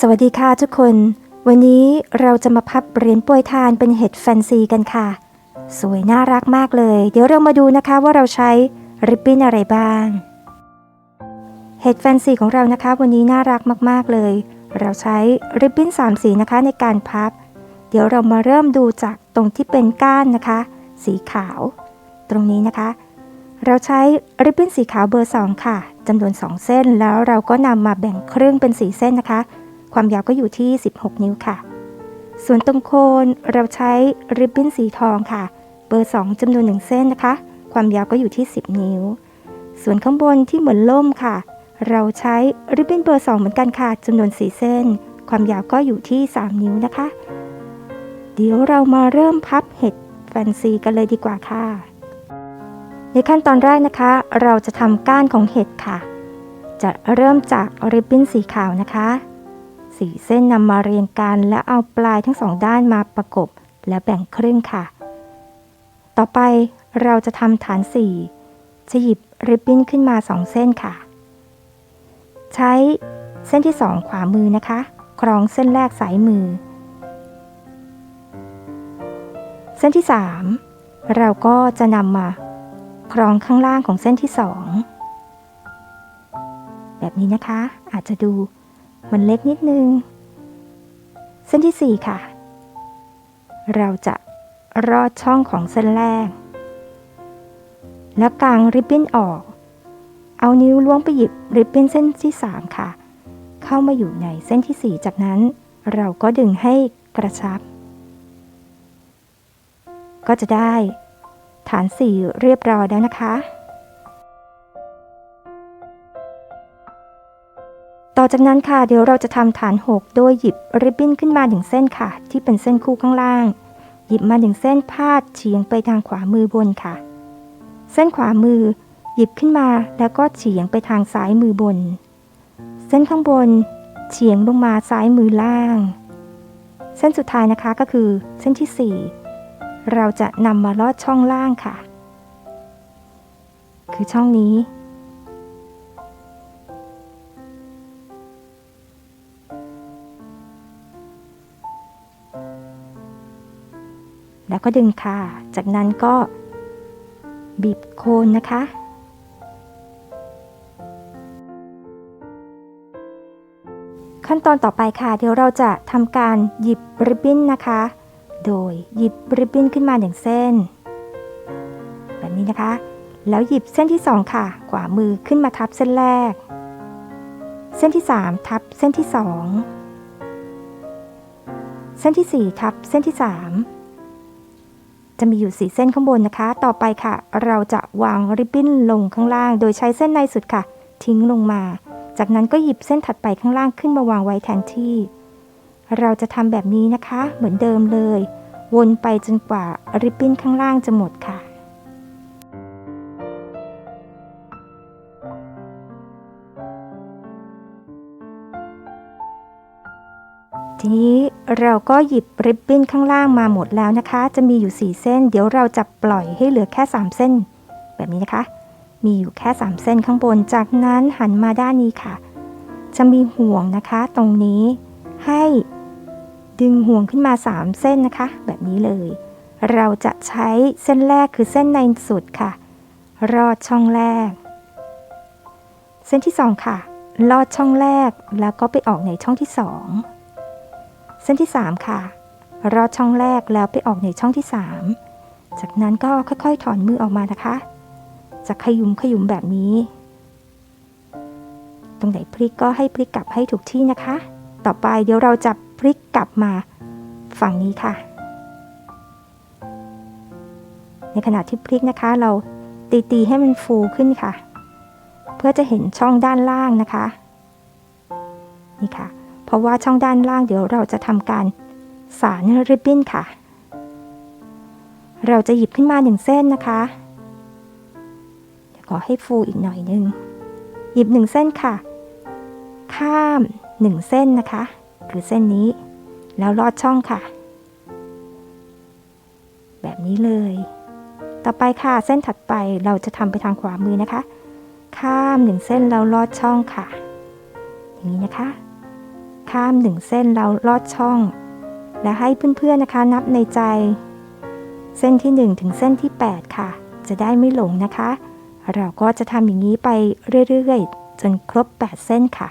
สวัสดีค่ะทุกคน วันนี้เราจะมาพับเหรียญปรยทานเป็นเห็ดแฟนซีกันค่ะ สวยน่ารักมากเลย เดี๋ยวเรามาดูนะคะว่าเราใช้ริบบิ้นอะไรบ้าง เห็ดแฟนซีของเรานะคะ วันนี้น่ารักมากๆเลย เราใช้ริบบิ้น3สีนะคะในการพับ เดี๋ยวเรามาเริ่มดูจากตรงที่เป็นก้านนะคะ สีขาว ตรงนี้นะคะ เราใช้ริบบิ้นสีขาวเบอร์ 2 ค่ะจำนวน 2 เส้นแล้วเราก็นำมาแบ่งครึ่งเป็น 4 เส้นนะคะ ความยาวก็อยู่ที่ 16 นิ้วค่ะ ส่วนตรงโคนเราใช้ริบบิ้นสีทองค่ะ เบอร์ 2จำนวน 1 เส้นนะคะ ความยาวก็อยู่ที่ 10 นิ้ว ส่วนข้างบนที่เหมือนล่มค่ะ เราใช้ริบบิ้นเบอร์ 2 เหมือนกันค่ะจำนวน 4 เส้น ความยาวก็อยู่ที่ 3 นิ้วนะคะ เดี๋ยวเรามาเริ่มพับเห็ดแฟนซีกันเลยดีกว่าค่ะ ในขั้นตอนแรกนะคะ เราจะทำก้านของเห็ดค่ะ จะเริ่มจากริบบิ้นสีขาวนะคะ สีเส้นนำมาเรียงกันและเอาปลายทั้งสองด้านมาประกบและแบ่งครึ่งค่ะ ต่อไปเราจะทำฐานสี่จะหยิบริบบิ้นขึ้นมาสองเส้นค่ะ ใช้เส้นที่สองขวามือนะคะคล้องเส้นแรกสายมือ เส้นที่สามเราก็จะนำมาคล้องข้างล่างของเส้นที่สองแบบนี้นะคะอาจจะดู มันเล็กนิดนึง เส้นที่ 4 ค่ะ เราจะรอดช่องของเส้นแรก แล้วกางริบบิ้นออก เอานิ้วล้วงไปหยิบริบบิ้นเส้นที่ 3 ค่ะ เข้ามาอยู่ในเส้นที่ 4 จากนั้น เราก็ดึงให้กระชับ ก็จะได้ฐานสี่เรียบร้อยแล้วนะคะ อจากนั้นค่ะเดี๋ยวเราจะทำฐาน6โดยหยิบริบบิ้นขึ้นมาหนึ่งเส้นค่ะ ที่เป็นเส้นคู่ข้างล่าง หยิบมาหนึ่งเส้นพาดเฉียงไปทางขวามือบนค่ะ เส้นขวามือ หยิบขึ้นมาแล้วก็เฉียงไปทางซ้ายมือบน เส้นข้างบน เฉียงลงมาซ้ายมือล่าง เส้นสุดท้ายนะคะก็คือเส้นที่ 4 เราจะนำมาลอดช่องล่างค่ะ คือช่องนี้ ก็ดึงค่ะ จากนั้นก็บีบโคนนะคะ ขั้นตอนต่อไปค่ะ เดี๋ยวเราจะทำการหยิบริบบิ้นนะคะ โดยหยิบริบบิ้นขึ้นมาหนึ่งเส้น แบบนี้นะคะ แล้วหยิบเส้นที่2ค่ะ ขวามือขึ้นมาทับเส้นแรก เส้นที่3ทับเส้นที่2เส้นที่4ทับเส้นที่3 จะมีอยู่สีเส้นข้างบนนะคะ ต่อไปค่ะ เราจะวางริบบิ้นลงข้างล่าง โดยใช้เส้นในสุดค่ะ ทิ้งลงมา จากนั้นก็หยิบเส้นถัดไปข้างล่างขึ้นมาวางไว้แทนที่ เราจะทำแบบนี้นะคะ เหมือนเดิมเลย วนไปจนกว่าริบบิ้นข้างล่างจะหมดค่ะ ทีนี้เราก็หยิบริบบิ้นข้างล่างมาหมดแล้วนะคะ จะมีอยู่ 4 เส้น เดี๋ยวเราจะปล่อยให้เหลือแค่ 3 เส้น แบบนี้นะคะ มีอยู่แค่ 3 เส้นข้างบน จากนั้นหันมาด้านนี้ค่ะ จะมีห่วงนะคะตรงนี้ให้ดึงห่วงขึ้นมา 3 เส้นนะคะ แบบนี้เลย เราจะใช้เส้นแรกคือเส้นในสุดค่ะ รอดช่องแรก เส้นที่ 2 ค่ะ ลอดช่องแรกแล้วก็ไปออกในช่องที่ 2 เส้นที่ 3 ค่ะรอดช่องแรกแล้วไปออกในช่องที่ 3 จากนั้นก็ค่อยๆถอนมือออกมานะคะ จะขยุมขยุมแบบนี้ ตรงไหนพลิกก็ให้พลิกกลับให้ถูกที่นะคะ ต่อไปเดี๋ยวเราจะพลิกกลับมาฝั่งนี้ค่ะ ในขณะที่พลิกนะคะ เราตีตีให้มันฟูขึ้นค่ะ เพื่อจะเห็นช่องด้านล่างนะคะ นี่ค่ะ เพราะว่าช่องด้านล่างเดี๋ยวเราจะทำการสารริบบิ้นค่ะ เราจะหยิบขึ้นมาหนึ่งเส้นนะคะเดี๋ยวขอให้ฟูอีกหน่อยนึง หยิบหนึ่งเส้นค่ะ ข้ามหนึ่งเส้นนะคะ คือเส้นนี้ แล้วลอดช่องค่ะ แบบนี้เลย ต่อไปค่ะเส้นถัดไปเราจะทำไปทางขวามือนะคะ ข้ามหนึ่งเส้นแล้วลอดช่องค่ะ อย่างนี้นะคะ ข้ามหนึ่งเส้นเราลอดช่อง และให้เพื่อนๆนะคะนับในใจ เส้นที่ 1 ถึงเส้นที่ 8 ค่ะ จะได้ไม่หลงนะคะ เราก็จะทำอย่างนี้ไปเรื่อยๆ จนครบ 8 เส้นค่ะ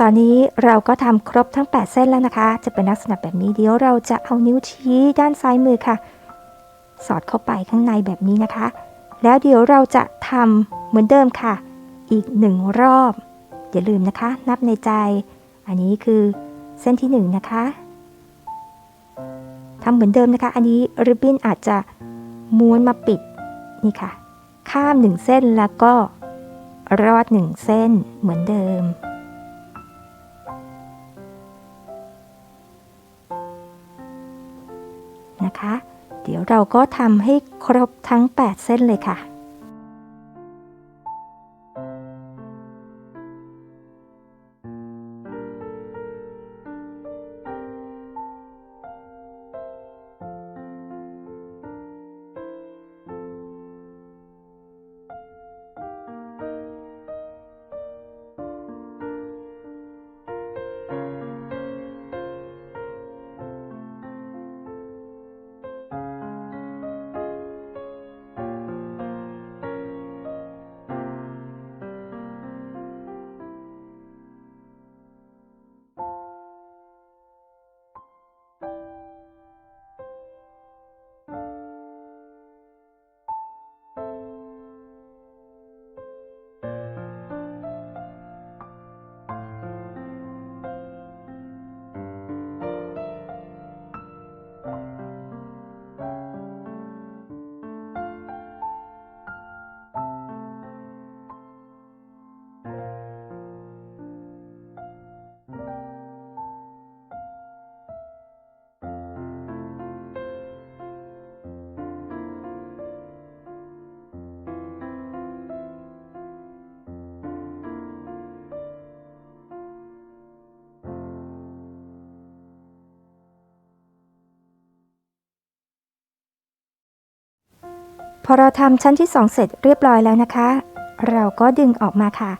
ตอนนี้เราก็ทำครบทั้ง 8 เส้นแล้วนะคะ จะเป็นลักษณะแบบนี้เดี๋ยวเราจะเอานิ้วชี้ด้านซ้ายมือค่ะ สอดเข้าไปข้างในแบบนี้นะคะ แล้วเดี๋ยวเราจะทำเหมือนเดิมค่ะ อีกหนึ่งรอบ อย่าลืมนะคะ นับในใจ อันนี้คือเส้นที่1นะคะทำเหมือนเดิมนะคะ อันนี้ริบบิ้นอาจจะม้วนมาปิดนี่ค่ะ ข้าม 1 เส้นแล้วก็รอด 1 เส้นเหมือนเดิม เดี๋ยวเราก็ทำให้ครบทั้ง 8 เส้นเลยค่ะ พอเราทำชั้นที่ 2 เสร็จเรียบร้อยแล้วนะคะ เราก็ดึงออกมาค่ะ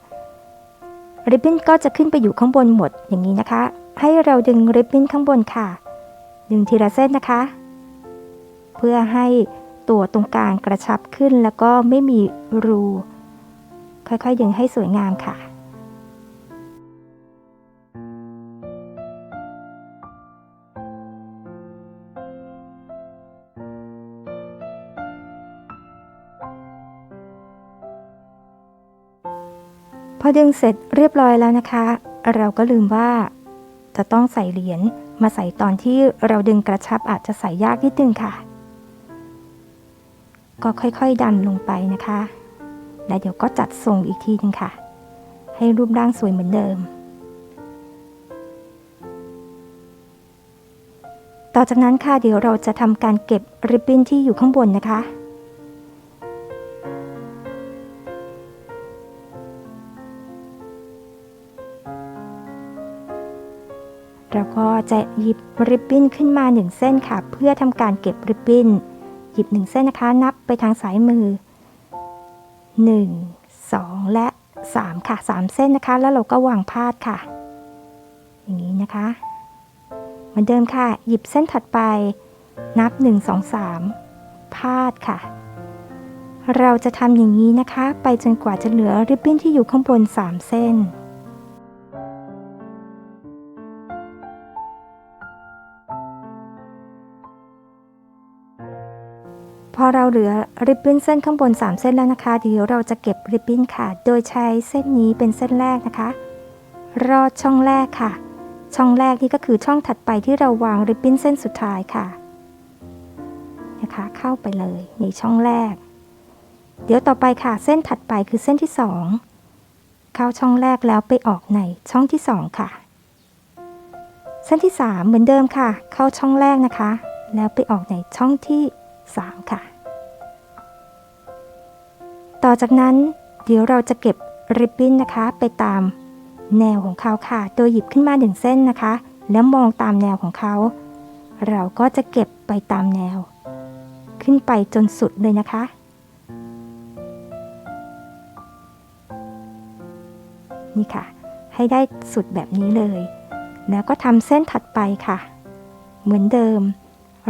ริบบิ้นก็จะขึ้นไปอยู่ข้างบนหมดอย่างนี้นะคะ ให้เราดึงริบบิ้นข้างบนค่ะ ดึงทีละเส้นนะคะ เพื่อให้ตัวตรงกลางกระชับขึ้นแล้วก็ไม่มีรู ค่อยๆ ดึงให้สวยงามค่ะ อดึงเสร็จเรียบร้อยแล้วนะคะ เราก็ลืมว่า จะต้องใส่เหรียญมาใส่ตอนที่เราดึงกระชับอาจจะใส่ยากนิดนึงค่ะ ก็ค่อยๆดันลงไปนะคะ และเดี๋ยวก็จัดทรงอีกทีนึงค่ะ ให้รูปร่างสวยเหมือนเดิม ต่อจากนั้นค่ะเดี๋ยวเราจะทำการเก็บริบบิ้นที่อยู่ข้างบนนะคะ จะหยิบริบบิ้นขึ้นมา1เส้นค่ะ เพื่อทำการเก็บริบบิ้น หยิบ 1 เส้นนะคะ นับไปทางสายมือ 1 2 และ 3 ค่ะ 3 เส้นนะคะ แล้วเราก็วางพาดค่ะ อย่างนี้นะคะ เหมือนเดิมค่ะ หยิบเส้นถัดไป นับ 1 2 3 พาดค่ะ เราจะทำอย่างนี้นะคะ ไปจนกว่าจะเหลือริบบิ้นที่อยู่ข้างบน 3 เส้น พอเราเหลือริบบิ้นเส้นข้างบน 3 เส้นแล้วนะคะ เดี๋ยวเราจะเก็บริบบิ้นค่ะ โดยใช้เส้นนี้เป็นเส้นแรกนะคะ รอดช่องแรกค่ะ ช่องแรกนี่ก็คือช่องถัดไปที่เราวางริบบิ้นเส้นสุดท้ายค่ะ นะคะ เข้าไปเลยในช่องแรก เดี๋ยวต่อไปค่ะ เส้นถัดไปคือเส้นที่สองเข้าช่องแรกแล้วไปออกในช่องที่สองค่ะ เส้นที่ 3 เหมือนเดิมค่ะ เข้าช่องแรกนะคะ แล้วไปออกในช่องที่ 3 ค่ะ ต่อจากนั้นเดี๋ยวเราจะเก็บริบบิ้นนะคะไปตามแนวของเขาค่ะ โดยหยิบขึ้นมาหนึ่งเส้นนะคะ แล้วมองตามแนวของเขา เราก็จะเก็บไปตามแนว ขึ้นไปจนสุดเลยนะคะ นี่ค่ะ ให้ได้สุดแบบนี้เลย แล้วก็ทำเส้นถัดไปค่ะ เหมือนเดิม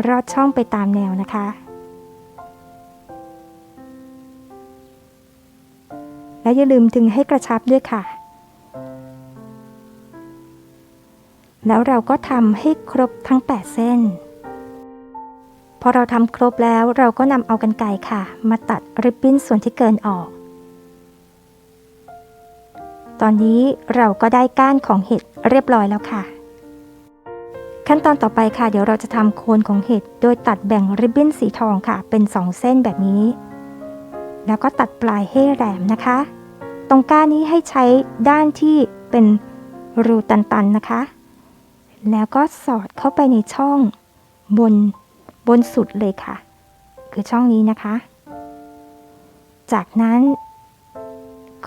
รอดช่องไปตามแนวนะคะ และอย่าลืมดึงให้กระชับด้วยค่ะ แล้วเราก็ทำให้ครบทั้ง 8 เส้น พอเราทำครบแล้วเราก็นำเอากันไกรค่ะ มาตัดริบบิ้นส่วนที่เกินออก ตอนนี้เราก็ได้ก้านของเห็ดเรียบร้อยแล้วค่ะขั้นตอนต่อไปค่ะ เดี๋ยวเราจะทำโคนของเห็ด โดยตัดแบ่งริบบิ้นสีทองค่ะ เป็น 2 เส้นแบบนี้ แล้วก็ตัดปลายให้แหลมนะคะ รงก้านนี้ให้ใช้ด้านที่เป็นรูตันๆนะคะ แล้วก็สอดเข้าไปในช่องบนบนสุดเลยค่ะ คือช่องนี้นะคะ จากนั้น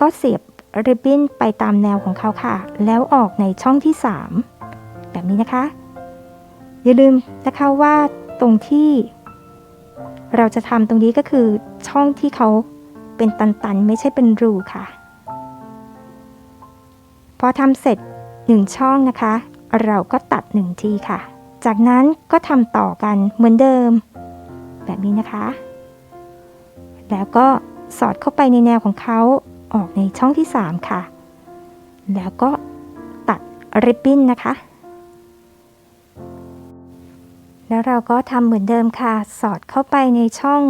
ก็เสียบริบบิ้นไปตามแนวของเขาค่ะ แล้วออกในช่องที่ 3 แบบนี้นะคะ อย่าลืมนะคะว่าตรงที่เราจะทำตรงนี้ก็คือช่องที่เขาเป็นตันๆ ไม่ใช่เป็นรูค่ะ พอทำเสร็จ 1 ช่องนะคะ เราก็ตัด 1 ทีค่ะ จากนั้นก็ทำต่อกันเหมือนเดิม แบบนี้นะคะ แล้วก็สอดเข้าไปในแนวของเขาออกในช่องที่ 3 ค่ะ แล้วก็ตัดริบบิ้นนะคะ แล้วเราก็ทำเหมือนเดิมค่ะ สอดเข้าไปในช่อง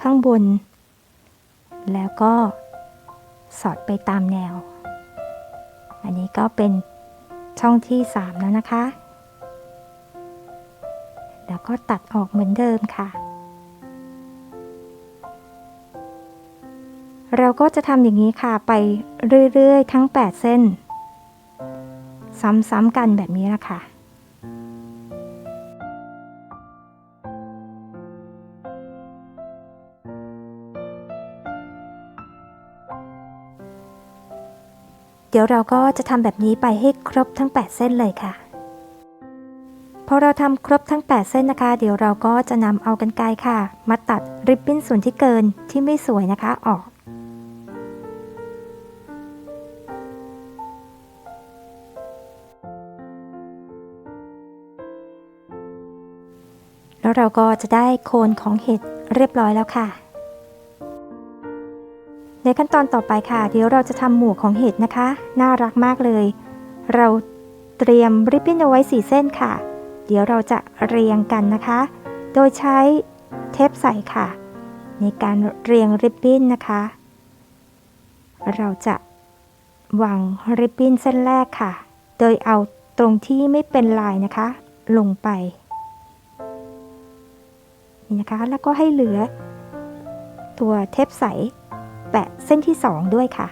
ข้างบน แล้วก็สอดไปตามแนว อันนี้ก็เป็นช่องที่ 3 แล้วนะคะ แล้วก็ตัดออกเหมือนเดิมค่ะ เราก็จะทำอย่างนี้ค่ะไปเรื่อย ๆ ทั้ง 8 เส้น ซ้ำๆกันแบบนี้นะคะ เดี๋ยวเราก็จะทำแบบนี้ไปให้ครบทั้ง 8 เส้นเลยค่ะ พอเราทำครบทั้ง 8 เส้นนะคะ เดี๋ยวเราก็จะนำเอากันไกรค่ะ มาตัดริบบิ้นส่วนที่เกินที่ไม่สวยนะคะออกแล้วเราก็จะได้โคนของเห็ดเรียบร้อยแล้วค่ะ ในขั้นตอนต่อไปค่ะ เดี๋ยวเราจะทำหมวกของเห็ดนะคะ น่ารักมากเลย เราเตรียมริบบิ้นเอาไว้4เส้นค่ะ เดี๋ยวเราจะเรียงกันนะคะ โดยใช้เทปใสค่ะ ในการเรียงริบบิ้นนะคะ เราจะวางริบบิ้นเส้นแรกค่ะ โดยเอาตรงที่ไม่เป็นลายนะคะ ลงไปนี่นะคะแล้วก็ให้เหลือตัวเทปใส แปะเส้นที่ 2 ด้วยค่ะ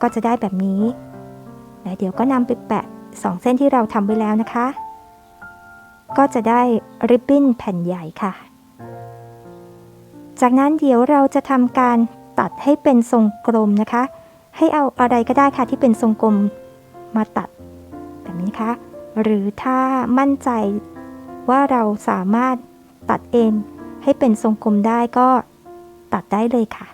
ก็จะได้แบบนี้แล้วเดี๋ยวก็นำไปแปะ 2 เส้นที่เราทำไว้แล้วนะคะ ก็จะได้ริบบิ้นแผ่นใหญ่ค่ะ จากนั้นเดี๋ยวเราจะทำการตัดให้เป็นทรงกลมนะคะ ให้เอาอะไรก็ได้ค่ะที่เป็นทรงกลมมาตัดแบบนี้นะคะหรือถ้ามั่นใจว่าเราสามารถตัดเองให้เป็นทรงกลมได้ก็ ตัดได้เลยค่ะ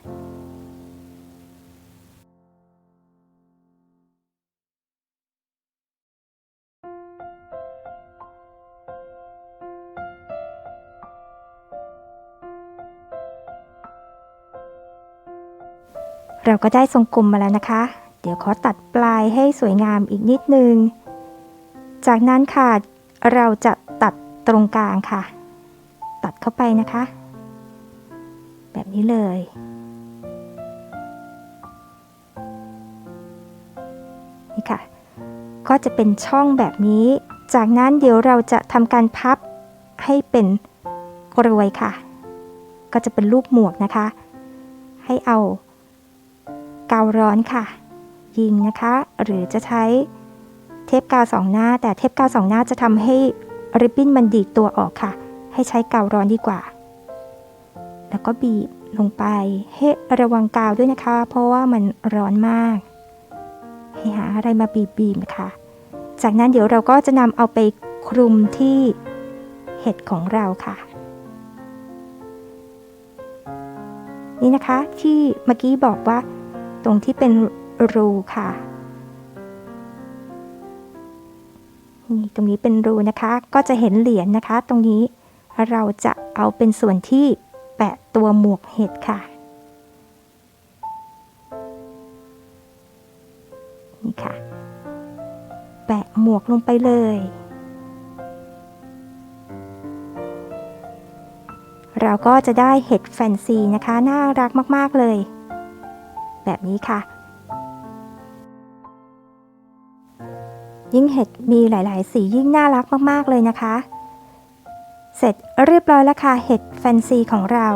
เราก็ได้ทรงกลมมาแล้วนะคะ เดี๋ยวขอตัดปลายให้สวยงามอีกนิดนึง จากนั้นค่ะ เราจะตัดตรงกลางค่ะ ตัดเข้าไปนะคะ แบบนี้เลย นี่ค่ะ ก็จะเป็นช่องแบบนี้ จากนั้นเดี๋ยวเราจะทำการพับให้เป็นกรวยค่ะ ก็จะเป็นรูปหมวกนะคะ ให้เอากาวร้อนค่ะ ยิงนะคะ หรือจะใช้เทปกาวสองหน้า แต่เทปกาวสองหน้าจะทำให้ริบบิ้นมันดีดตัวออกค่ะ ให้ใช้กาวร้อนดีกว่า แล้วก็บีบลงไปให้ระวังกาวด้วยนะคะ เพราะว่ามันร้อนมาก ให้หาอะไรมาบีบบีบนะคะ จากนั้นเดี๋ยวเราก็จะนำเอาไปคลุมที่เห็ดของเราค่ะ นี่นะคะที่เมื่อกี้บอกว่า ตรงที่เป็นรูค่ะนี่ตรงนี้เป็นรูนะคะ ก็จะเห็นเหรียญนะคะ ตรงนี้เราจะเอาเป็นส่วนที่ ปะตัวหมวกเห็ดค่ะ นี่ค่ะ แปะหมวกลงไปเลย เราก็จะได้เห็ดแฟนซีนะคะ น่ารักมาก ๆ เลย แบบนี้ค่ะ ยิ่งเห็ดมีหลาย ๆ สียิ่งน่ารักมาก ๆ เลยนะคะ เสร็จเรียบร้อยแล้วค่ะเห็ดแฟนซีของเรา